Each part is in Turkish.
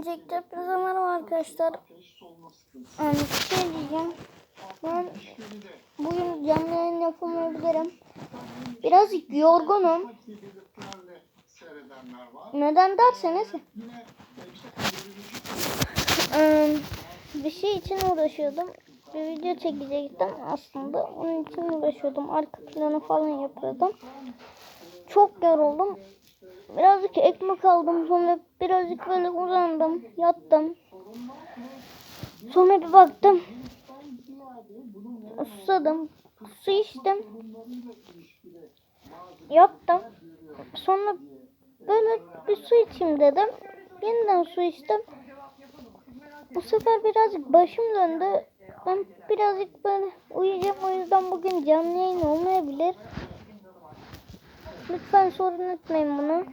Öncelikle hepinize merhaba arkadaşlar. Yani şey diyeceğim. Ben bugün canlı yayın yapamayabilirim. Birazcık yorgunum. Neden derseniz bir şey için uğraşıyordum. Bir video çekecektim aslında. Onun için uğraşıyordum. Arka planı falan yapıyordum. Çok yoruldum. Birazcık ekmek aldım. Sonra birazcık böyle uzandım. Yattım. Sonra bir baktım. Susadım. Su içtim. Yattım. Sonra böyle bir su içeyim dedim. Yeniden su içtim. Bu sefer birazcık başım döndü. Ben birazcık böyle uyuyacağım. O yüzden bugün canlı yayın olmayabilir. Lütfen sorun etmeyin bunu.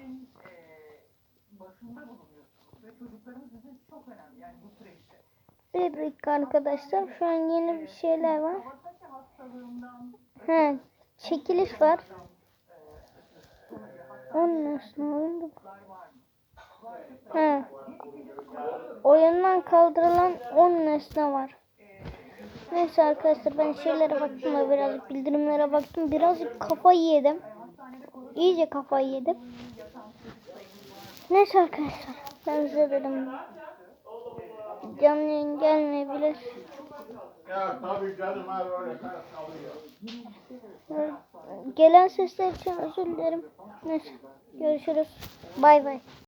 Bir dakika arkadaşlar. Şu an yeni bir şeyler var. He, çekiliş var. Onun nasıl oyundu? He. Oyundan kaldırılan 10 nesne var. Neyse arkadaşlar ben şeylere baktım da birazcık bildirimlere baktım. Birazcık kafayı yedim. İyice kafayı yedim. Neyse arkadaşlar ben size dedim. Canlı yayın gelmeyebilir. Ya tabii canım her öyle kalıyor. Gelen sesler için özür dilerim. Neyse görüşürüz. Bay bay.